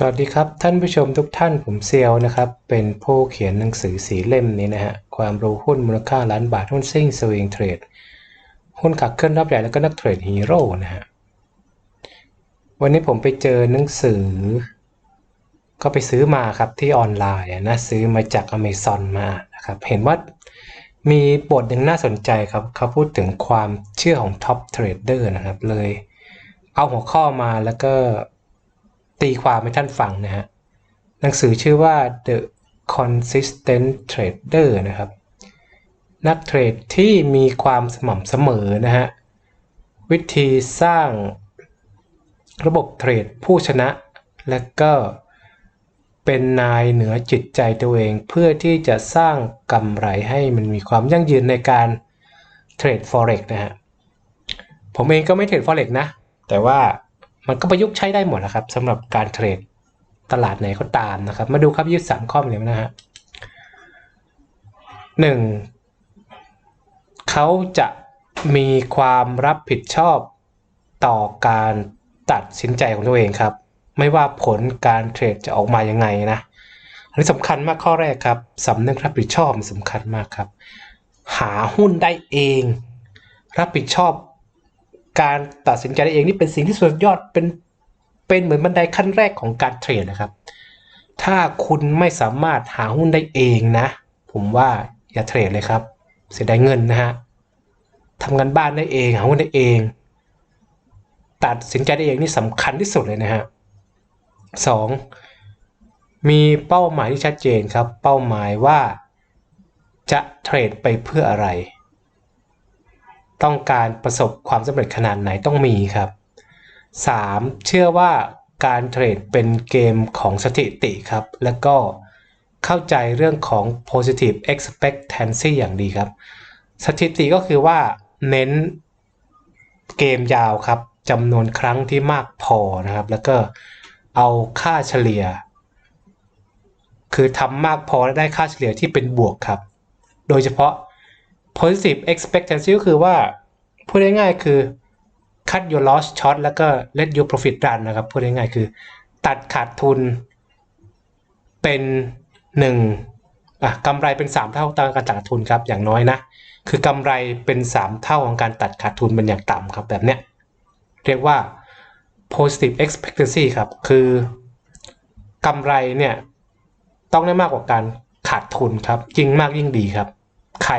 สวัสดีครับ ท่านผู้ชมทุกท่านผมเซียวนะครับ เป็นผู้เขียนหนังสือสีเล่มนี้นะฮะความรู้หุ้นมูลค่าล้านบาทหุ้นซิ่งสวิงเทรดหุ้นขับเคลื่อนรอบใหญ่แล้วก็นักเทรดฮีโร่นะฮะวันนี้ผมไปเจอหนังสือ ก็ไปซื้อมาครับที่ออนไลน์นะซื้อมาจากอเมซอนมานะครับเห็นว่ามีบทหนึ่งน่าสนใจครับเขาพูดถึงความเชื่อของท็อปเทรดเดอร์นะครับเลย เอาหัวข้อมาแล้วก็ ตีความให้ท่านฟังนะฮะหนังสือชื่อว่า The Consistent Trader นะครับ นักเทรดที่มีความสม่ำเสมอนะฮะ วิธีสร้างระบบเทรดผู้ชนะ และก็เป็นนายเหนือจิตใจตัวเอง เพื่อที่จะสร้างกำไรให้มันมีความยั่งยืนในการเทรด Forex นะฮะ ผมเองก็ไม่เทรด Forex นะ แต่ว่า มันก็ประยุกต์ใช้ได้หมดนะครับสำหรับการเทรดตลาดไหนก็ตามนะครับ มาดูครับยืดสามข้อเลยนะฮะหนึ่งเขาจะมีความรับผิดชอบต่อการตัดสินใจของตัวเองครับ ไม่ว่าผลการเทรดจะออกมายังไงนะอันนี้สำคัญมากข้อแรกครับสำนึกรับผิดชอบมันสำคัญมากครับ หาหุ้นได้เอง รับผิดชอบ การตัดสินใจเองนี่เป็นสิ่งที่สุดยอดเป็นเป็นเหมือนบันไดขั้นแรกของการเทรดนะครับ ถ้าคุณไม่สามารถหาหุ้นได้เองนะ ผมว่าอย่าเทรดเลยครับ เสียดายเงินนะฮะทำงานบ้านได้เองหาหุ้นได้เอง ตัดสินใจได้เองนี่สำคัญที่สุดเลยนะฮะสองมีเป้าหมายที่ชัดเจนครับ เป้าหมายว่าจะเทรดไปเพื่ออะไร ต้องการประสบความสำเร็จขนาดไหนต้องมีครับ 3. เชื่อว่าการเทรดเป็นเกมของสถิติครับ แล้วก็เข้าใจเรื่องของ positive expectancy อย่างดีครับ สถิติก็คือว่าเน้นเกมยาวครับจำนวนครั้งที่มากพอนะครับ แล้วก็เอาค่าเฉลี่ย คือทำมากพอและได้ค่าเฉลี่ยที่เป็นบวกครับ โดยเฉพาะ positive expectancy ก็คือว่าพูดง่ายๆคือ cut your loss short แล้วก็ let your profit run นะครับพูดง่ายๆคือ ตัดขาดทุนเป็น1อะกำไรเป็น 3 เท่าตามการตัดขาดทุนครับอย่างน้อยนะ คือกำไรเป็น 3 เท่าของการตัดขาดทุนเป็นอย่างต่ำครับแบบเนี้ยเรียกว่า positive expectancy ครับคือกำไรเนี่ยต้องได้มากกว่าการขาดทุนครับยิ่งมากยิ่งดีครับ ใคร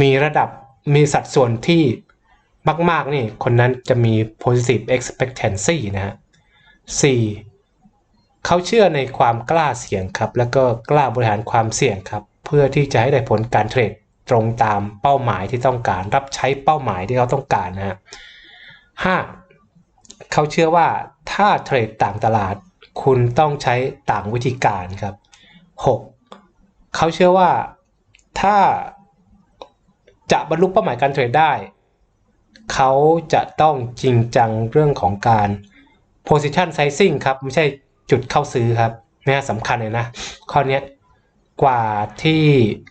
มีระดับมีสัดส่วนที่มากๆนี่คนนั้นจะมี positive expectancy นะฮะ 4. เขาเชื่อในความกล้าเสี่ยงครับ แล้วก็กล้าบริหารความเสี่ยงครับ เพื่อที่จะให้ได้ผลการเทรดตรงตามเป้าหมายที่ต้องการ รับใช้เป้าหมายที่เขาต้องการนะฮะ 5. เขาเชื่อว่าถ้าเทรดต่างตลาด คุณต้องใช้ต่างวิธีการครับ 6. เขาเชื่อว่าถ้า จะบรรลุเป้าหมายการเทรดได้ เขาจะต้องจริงจังเรื่องของการ position sizing ครับ ไม่ใช่จุดเข้าซื้อครับนี่สำคัญเลยนะ ข้อนี้กว่าที่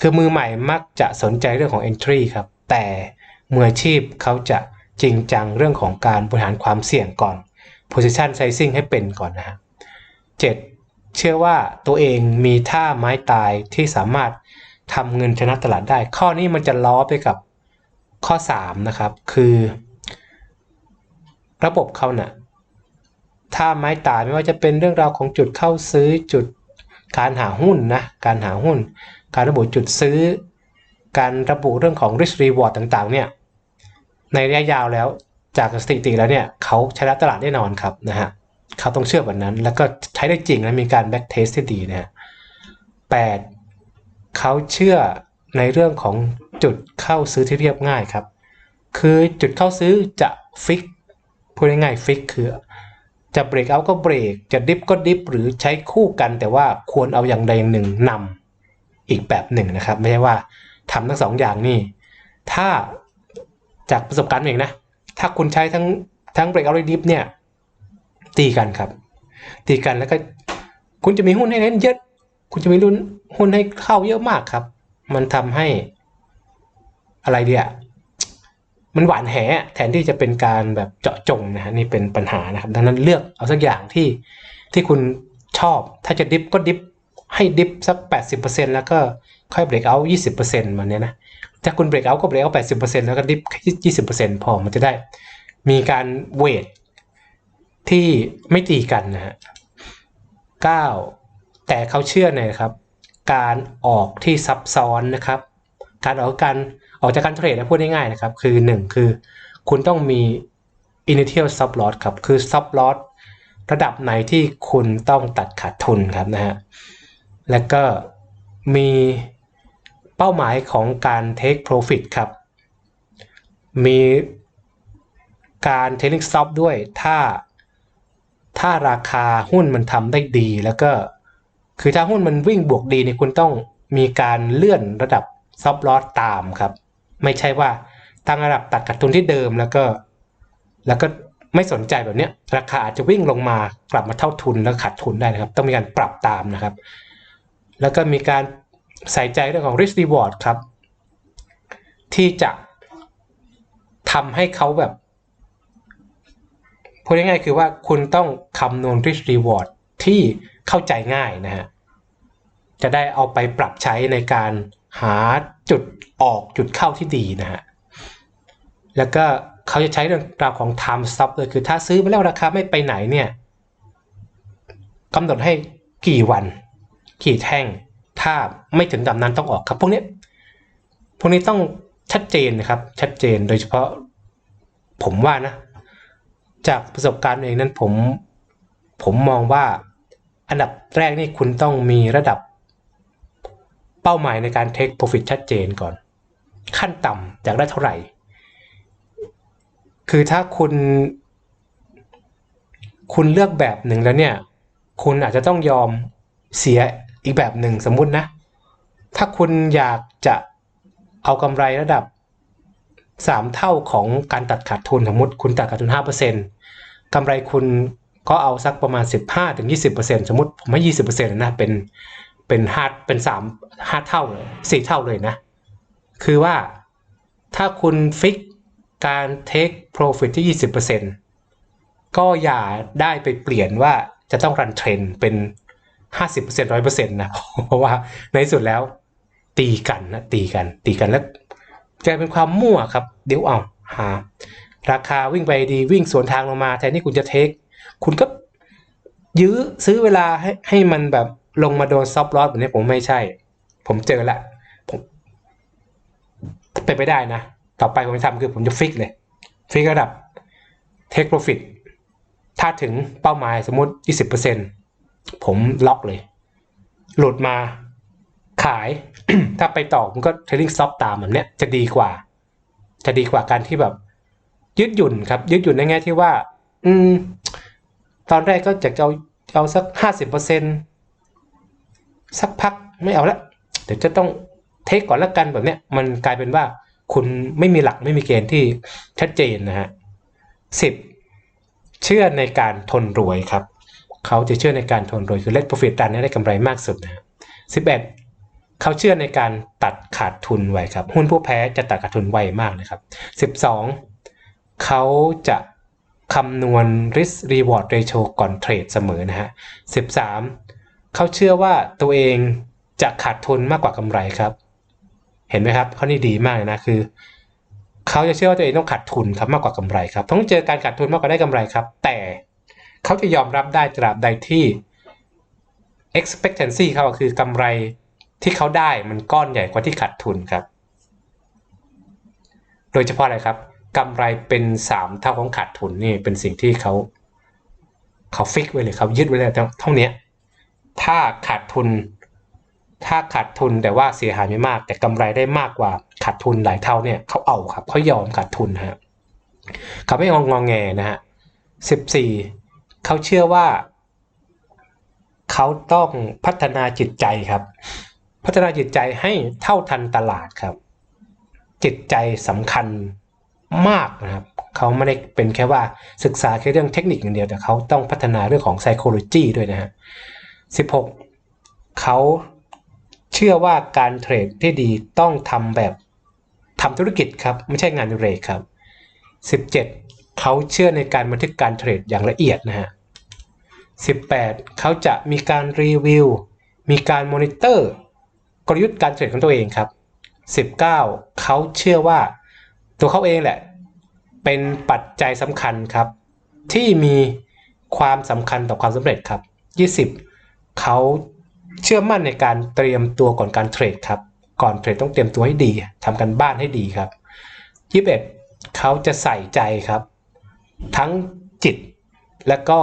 คือมือใหม่มักจะสนใจเรื่องของ entry ครับ แต่มืออาชีพเขาจะจริงจังเรื่องของการบริหารความเสี่ยงก่อน position sizing ให้เป็นก่อนนะฮะ 7. เชื่อว่าตัวเองมีท่าไม้ตายที่สามารถ ทำเงินชนะตลาดได้ ข้อนี้มันจะล้อไปกับข้อ 3 นะครับ คือ ระบบเขาเนะ่ะถ้าไม้ตายไม่ว่าจะเป็นเรื่องราวของจุดเข้าซื้อจุดการหาหุ้นนะการหาหุ้น การระบุจุดซื้อ การระบุเรื่องของ risk reward ต่างๆ เนี่ยในระยะยาวแล้วจากสถิติแล้วเนี่ยเขาชนะตลาดแน่นอนครับนะฮะเขาต้องเชื่อแบบนั้น แล้วก็ใช้ได้จริงและมีการ back test ที่ดีนะฮะ 8. เขาเชื่อในเรื่องของจุดเข้าซื้อที่เรียบง่ายครับ คือจุดเข้าซื้อจะฟิกพูดง่ายๆฟิกคือ จะเบรกเอาก็เบรก จะดิฟก็ดิฟหรือใช้คู่กันแต่ว่าควรเอาอย่างใดอย่างหนึ่งนำอีกแบบหนึ่งนะครับ ไม่ใช่ว่าทำทั้งสองอย่างนี่ถ้าจากประสบการณ์เองนะ ถ้าคุณใช้ทั้งทั้งเบรกเอาและดิฟเนี่ยตีกันครับ ตีกันแล้วก็คุณจะมีหุ้นให้เล่นเยอะ คุณจะมีรุ่นหุ้นให้เข้าเยอะมากครับ มันทำให้อะไรเดียมันหวานแหแทนที่จะเป็นการแบบเจาะจงนะฮะนี่เป็นปัญหานะครับ ดังนั้นเลือกเอาสักอย่างที่ที่คุณชอบ ถ้าจะดิฟก็ดิฟให้ดิฟสัก 80%แล้วก็ค่อยเบรกเอาท์20%มันเนี้ยนะถ้าคุณเบรกเอาก็เบรกเอาท์80%แล้วก็ดิฟแค่20%พอมันจะได้ มีการเวทที่ไม่ตีกันนะฮะ9 แต่เขาเชื่อนะครับ การออกที่ซับซ้อนนะครับ การออกการออกจากการเทรดนะพูดง่ายๆนะครับ คือ 1 คือ คุณต้องมี initial stop loss ครับ คือ stop loss ระดับไหนที่คุณต้องตัดขาดทุนครับนะฮะ แล้วก็มีเป้าหมายของการ take profit ครับ มีการ trailing stop ด้วย ถ้า ถ้าราคาหุ้นมันทำได้ดีแล้วก็ คือถ้าหุ้นมันวิ่งบวกดีเนี่ยคุณต้องมีการเลื่อนระดับซับลอสตามครับ ไม่ใช่ว่าตั้งระดับตัดขาดทุนที่เดิมแล้วก็ แล้วก็ไม่สนใจแบบเนี้ยราคาอาจจะวิ่งลงมากลับมาเท่าทุนแล้วขาดทุนได้นะครับ ต้องมีการปรับตามนะครับ แล้วก็มีการใส่ใจเรื่องของ risk reward ครับ ที่จะทำให้เขาแบบพูดง่ายๆคือว่าคุณต้องคำนวณ risk reward ที่ เข้าใจง่ายนะฮะจะได้เอาไปปรับใช้ในการหาจุดออกจุดเข้าที่ดีนะฮะแล้วก็เขาจะใช้เรื่องราวของ time stop เลยคือถ้าซื้อไปแล้วราคาไม่ไปไหนเนี่ยกำหนดให้กี่วัน กี่แท่ง ถ้าไม่ถึงดำนั้นต้องออกครับ พวกนี้พวกนี้ต้องชัดเจนนะครับ ชัดเจนโดยเฉพาะผมว่านะ จากประสบการณ์เองนั้นผม ผมมองว่า อันดับแรกนี่คุณต้องมีระดับเป้าหมายในการ take profit ชัดเจนก่อน ขั้นต่ำจากได้เท่าไหร่ คือถ้าคุณ คุณเลือกแบบหนึ่งแล้วเนี่ย คุณอาจจะต้องยอมเสียอีกแบบหนึ่งสมมุตินะ ถ้าคุณอยากจะเอากำไรระดับ 3 เท่าของการตัดขาดทุนสมมติคุณตัดขาดทุน 5%กำไรคุณ ก็เอาสักประมาณ 15-20%สมมติผมให้ 20%นะเป็นเป็นห้าเป็นสามห้าเท่าเลยสี่เท่าเลยนะ คือว่าถ้าคุณฟิกการ take profit ที่ 20%ก็อย่าได้ไปเปลี่ยนว่าจะต้องรันเทรนเป็น 50% 100%นะเพราะว่าในสุดแล้วตีกันนะตีกันตีกันแล้วกลายเป็นความมั่วครับ เดี๋ยวเอาหา ราคาวิ่งไปดีวิ่งสวนทางลงมาแทนที่คุณจะเทค คุณก็ยื้อซื้อเวลาให้ให้มันแบบลงมาโดนซอฟต์ลอสแบบนี้ผมไม่ใช่ ผมเจอละผมเป็นไปได้นะ ต่อไปผมจะทำคือผมจะฟิกเลย ฟิกระดับ take profit ถ้าถึงเป้าหมายสมมติ 20%ผมล็อกเลย หลุดมาขาย ถ้าไปต่อมันก็ trading stop ตามแบบเนี้ยจะดีกว่า จะดีกว่าการที่แบบ ยืดหยุ่นครับ ยืดหยุ่นในแง่ที่ว่า อืม ตอนแรกก็จะเอาเอาสักห้าสิบเปอร์เซ็นสักพักไม่เอาละเดี๋ยวจะต้องเทคก่อนละกันแบบเนี้ยมันกลายเป็นว่าคุณไม่มีหลักไม่มีเกณฑ์ที่ชัดเจนนะฮะสิบเชื่อในการทนรวยครับ เขาจะเชื่อในการทนรวยคือ let profit รันให้ได้กำไรมากสุดนะฮะสิบเอ็ดเขาเชื่อในการตัดขาดทุนไวครับ หุ้นผู้แพ้จะตัดขาดทุนไวมากนะครับสิบสองเขาจะ คำนวณ risk reward ratio ก่อนเทรดเสมอนะฮะ 13 เขาเชื่อว่าตัวเองจะขาดทุนมากกว่ากำไรครับ เห็นไหมครับเขานี่ดีมากเลยนะคือ เขาจะเชื่อว่าตัวเองต้องขาดทุนครับมากกว่ากำไรครับต้องเจอการขาดทุนมากกว่าได้กำไรครับ แต่เขาจะยอมรับได้ตราบใดที่ expectancy เขาคือกำไรที่เขาได้มันก้อนใหญ่กว่าที่ขาดทุนครับ โดยเฉพาะอะไรครับ กำไรเป็นสามเท่าของขาดทุนนี่เป็นสิ่งที่เขาเขาฟิกไว้เลยเขายึดไว้เลยเท่านี้ถ้าขาดทุน ถ้าขาดทุนแต่ว่าเสียหายไม่มาก แต่กำไรได้มากกว่าขาดทุนหลายเท่าเนี่ยเขาเอาครับเขายอมขาดทุนฮะเขาไม่งองงแงนะฮะสิบสี่เขาเชื่อว่าเขาต้องพัฒนาจิตใจครับ พัฒนาจิตใจให้เท่าทันตลาดครับ จิตใจสำคัญ มากนะครับเขาไม่ได้เป็นแค่ว่าศึกษาแค่เรื่องเทคนิคอย่างเดียว แต่เขาต้องพัฒนาเรื่องของ psychology ด้วยนะฮะ16 เขาเชื่อว่าการเทรดที่ดีต้องทำแบบทำธุรกิจครับ ไม่ใช่งานเรกครับ 17 เขาเชื่อในการบันทึกการเทรดอย่างละเอียดนะฮะ 18 เขาจะมีการรีวิว มีการมอนิเตอร์ กลยุทธ์การเทรดของตัวเองครับ 19 เขาเชื่อว่า ตัวเขาเองแหละ เป็นปัจจัยสำคัญครับ ที่มีความสำคัญต่อความสำเร็จครับ 20 เขาเชื่อมั่นในการเตรียมตัวก่อนการเทรดครับ ก่อนเทรดต้องเตรียมตัวให้ดีทำกันบ้านให้ดีครับ 21 เขาจะใส่ใจครับ ทั้งจิตและก็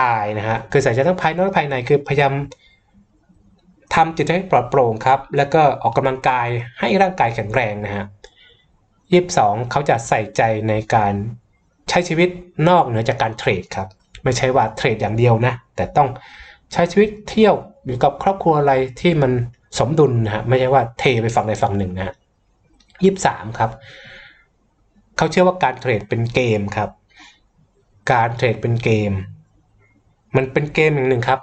กายนะฮะคือใส่ใจทั้งภายนอกและภายในคือพยายามทำจิตให้ปลอดโปร่งครับ แล้วก็ออกกำลังกายให้ร่างกายแข็งแรงนะฮะ ยี่สิบสองเขาจะใส่ใจในการใช้ชีวิตนอกเหนือจากการเทรดครับ ไม่ใช่ว่าเทรดอย่างเดียวนะ แต่ต้องใช้ชีวิตเที่ยวอยู่กับครอบครัวอะไรที่มันสมดุลนะฮะไม่ใช่ว่าเทไปฝั่งใดฝั่งหนึ่งนะฮะยี่สิบสามครับ เขาเชื่อว่าการเทรดเป็นเกมครับ การเทรดเป็นเกม มันเป็นเกมอย่างหนึ่งครับ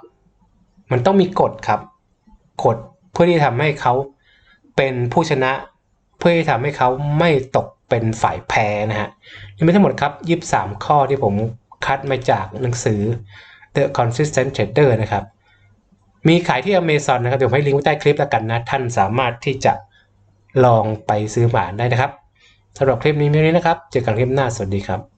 มันต้องมีกฎครับ กฎเพื่อที่ทำให้เขาเป็นผู้ชนะ เพื่อที่ทำให้เขาไม่ตกเป็นฝ่ายแพ้นะฮะยังไม่ทั้งหมดครับ23ข้อที่ผมคัดมาจากหนังสือ The Consistent Trader นะครับ มีขายที่ Amazon นะครับ เดี๋ยวผมให้ลิงก์ไว้ใต้คลิปแล้วกันนะ ท่านสามารถที่จะลองไปซื้อมานได้นะครับสำหรับคลิปนี้มีเท่านี้นะครับ เจอกันคลิปหน้า สวัสดีครับ